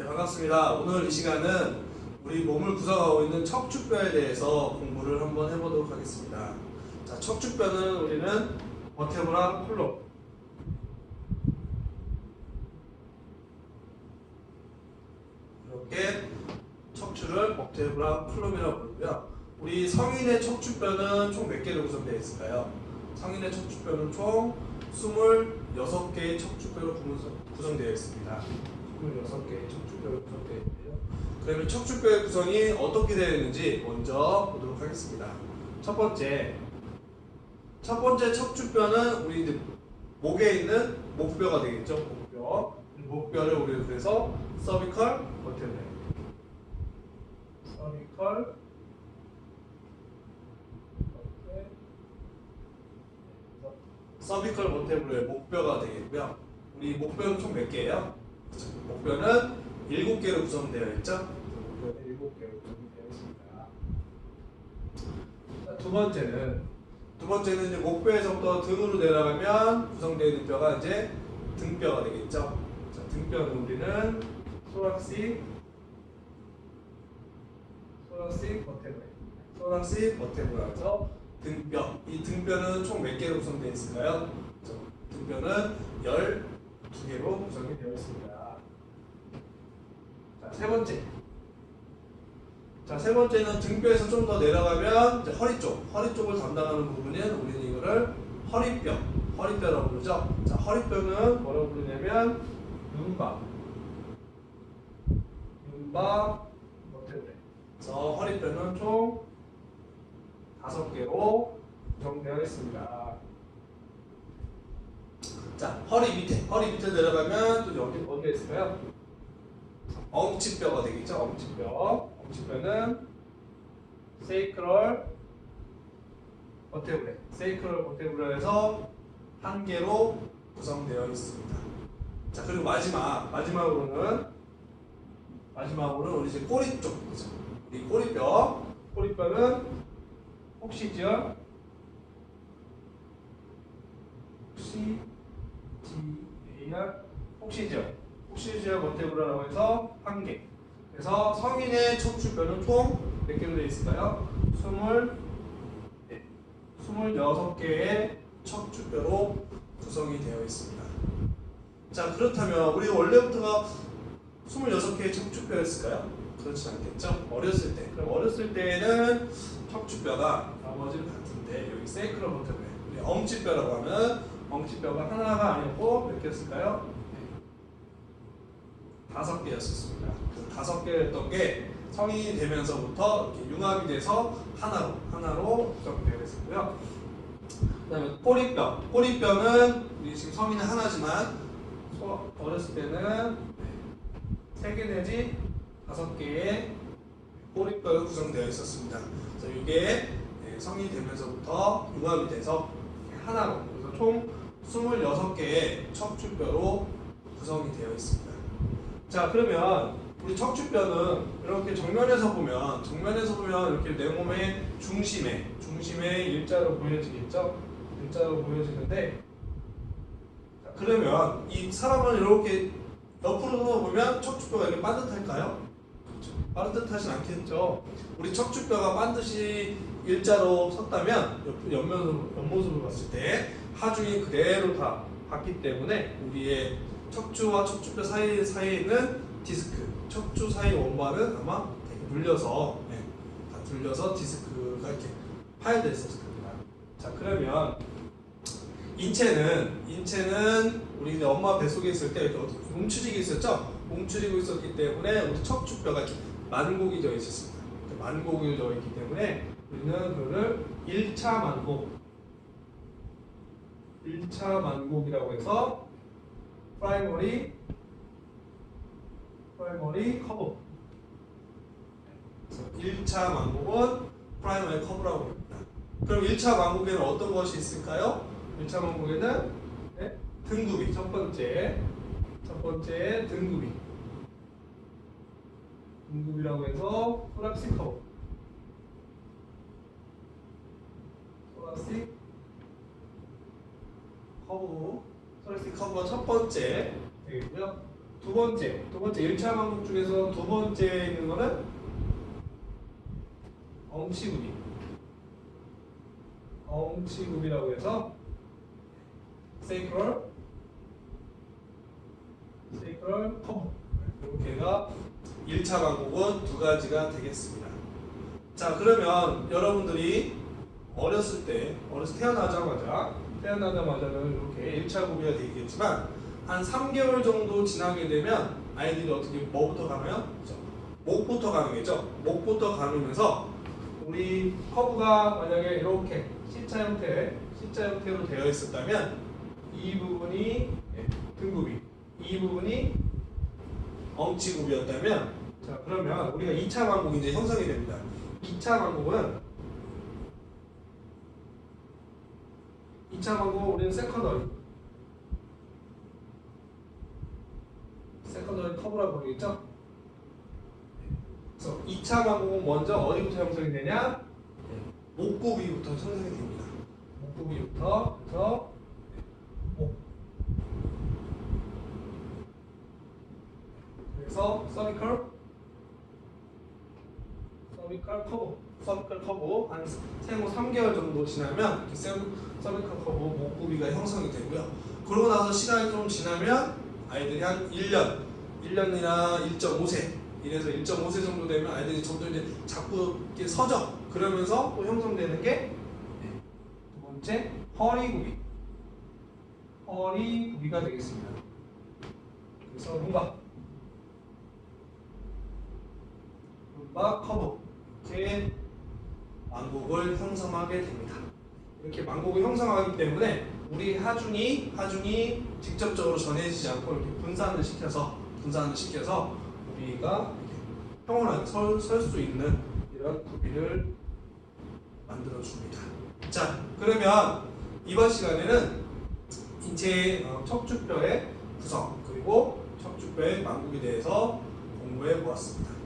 네, 반갑습니다. 오늘 이 시간은 우리 몸을 구성하고 있는 척추뼈에 대해서 공부를 한번 해보도록 하겠습니다. 자, 척추뼈는 우리는 버테브라 콜롬. 이렇게 척추를 버테브라 콜롬이라고 부르고요. 우리 성인의 척추뼈는 총 몇 개로 구성되어 있을까요? 성인의 척추뼈는 총 26개의 척추뼈로 구성- 구성되어 있습니다. 26개의 척추뼈로 구성되어 있는데요. 그러면 척추뼈의 구성이 어떻게 되어 있는지 먼저 보도록 하겠습니다. 첫 번째, 첫 번째 척추뼈는 우리 이제 목에 있는 목뼈가 되겠죠. 목뼈. 목뼈를 우리 그래서 서비컬 버테브레. 서비컬 서비컬 버테브레의 목뼈가 되겠고요. 우리 목뼈는 총 몇 개예요? 목뼈는 7개로 구성되어 있죠. 목뼈는 7개로 구성되어 있습니다. 자, 두 번째는 두 번째는 이제 목뼈에서부터 등으로 내려가면 구성되어 있는 뼈가 이제 등뼈가 되겠죠. 자, 등뼈는 우리는 소락시 소락시 버테브레 소락시 버테브라서 등뼈 이 등뼈는 총 몇 개로 구성되어 있을까요? 자, 등뼈는 12개로 구성이 되어 있습니다. 자, 세 번째. 자, 세 번째는 등뼈에서 좀 더 내려가면 허리 쪽, 허리 쪽을 담당하는 부분은 우리는 이거를 허리뼈, 허리뼈라고 부르죠. 자, 허리뼈는 뭐라고 부르냐면 윤박 버테브레. 그래서 허리뼈는 총 다섯 개로 구성되어 있습니다. 자, 허리 밑에, 허리 밑에 내려가면 또 여기 어디가 있을까요? 엉치뼈가 되겠죠. 엉치뼈. 엉치뼈는 세이크럴 버테브레. 세이크럴 버테브레에서 한 개로 구성되어 있습니다. 자, 그리고 마지막 마지막으로는 마지막으로는 우리 이제 꼬리 쪽 그죠? 우리 꼬리뼈. 꼬리뼈는 혹시죠? 혹시 지야 혹시죠? 혹시지어 버테브라라고 해서 한 개. 그래서 성인의 척추뼈는 총 몇 개로 되어 있을까요? 스물 네, 26개의 척추뼈로 구성이 되어 있습니다. 자, 그렇다면 우리 원래부터가 26개의 척추뼈였을까요? 그렇지 않겠죠? 어렸을 때. 그럼 어렸을 때에는 척추뼈가 나머지는 같은데 여기 세이크럴 버테브레 우리 엉치뼈라고 하면 엉치뼈가 하나가 아니었고 몇 개였을까요? 네. 다섯 개였었습니다. 그 다섯 개였던 게 성인이 되면서부터 이렇게 융합이 돼서 하나로 하나로 구성되어 있었고요. 그다음에 꼬리뼈. 꼬리뼈는 지금 성인은 하나지만 소- 어렸을 때는 세 개 내지 다섯 개의 꼬리뼈로 구성되어 있었습니다. 그래서 이게 예, 성인이 되면서부터 융합이 돼서 하나로 그래서 총 26개의 척추뼈로 구성이 되어 있습니다. 자 그러면 우리 척추뼈는 이렇게 정면에서 보면 정면에서 보면 이렇게 내 몸의 중심에 중심에 일자로 보여지겠죠? 일자로 보여지는데 자, 그러면 이 사람은 이렇게 옆으로 보면 척추뼈가 이렇게 반듯할까요? 그렇죠. 반듯하진 않겠죠. 우리 척추뼈가 반드시 일자로 섰다면 옆, 옆면으로, 옆모습을 봤을 때 하중이 그대로 다 봤기 때문에 우리의 척추와 척추뼈 사이 사이에 있는 디스크, 척추 사이 원반은 아마 눌려서 네, 다 눌려서 디스크가 이렇게 파열돼 있었을 겁니다. 자 그러면 인체는 인체는 우리 엄마 뱃속에 있을 때 이렇게 움츠리고 있었죠? 움츠리고 있었기 때문에 우리 척추뼈가 이렇게 만곡이 져 있었습니다. 만곡이 져 있기 때문에 우리는 그거를 1차 만곡 1차 만곡이라고 해서 프라이머리 프라이머리 커브 그래서 1차 만곡은 프라이머리 커브라고 합니다. 그럼 1차 만곡에는 어떤 것이 있을까요? 1차 만곡에는 네? 등급이 첫 번째 첫 번째 등급이 등급이라고 해서 토락식 커브 커브가 첫 번째 되겠고요. 두 번째, 두 번째 1차 방법 중에서 두 번째 있는 거는 엉치구비. 엉치구비라고 해서 sacral, sacral. 이렇게가 1차 방법은 두 가지가 되겠습니다. 자, 그러면 여러분들이 어렸을 때, 어렸을 때 태어나자마자, 태어나자마자는 이렇게 1차 구비가 되겠지만, 한 3개월 정도 지나게 되면 아이들이 어떻게, 뭐부터 가나요? 그죠? 목부터 가능해죠? 목부터 가능해서 우리 커브가 만약에 이렇게 C자 형태, C자 형태로 되어 있었다면 이 부분이 예, 등급이, 이 부분이 엉치굽이었다면 자 그러면 우리가 2차 방법이 이제 형성이 됩니다. 2차 방법은 2차 방법 우리는 세컨더리 세컨더리 커브라고 부르겠죠? 그래서 2차 방법은 먼저 어디부터 형성이 되냐? 목구비부터 형성이 됩니다. 목구비부터 그래서 목 그래서 서비컬 서비컬 커브 서비컬 커브 한 생후 3개월 정도 지나면 이렇게 세- 서비컬 커브 목구비가 형성이 되고요. 그러고 나서 시간이 좀 지나면 아이들이 한 1년, 1년이나 1.5세 이래서 1.5세 정도 되면 아이들이 점점 이제 자꾸 이렇게 서져 그러면서 또 형성되는 게 두 번째 허리구비 허리구비가 되겠습니다. 그래서 rumba 룸바 커브 이렇게 망곡을 형성하게 됩니다. 이렇게 망곡을 형성하기 때문에 우리 하중이 하중이 직접적으로 전해지지 않고 이렇게 분산을 시켜서 분산을 시켜서 우리가 평온하게 설수 있는 이런 구비를 만들어 줍니다. 자 그러면 이번 시간에는 인체 어, 척추뼈의 구성 그리고 척추뼈의 망곡에 대해서 공부해 보았습니다.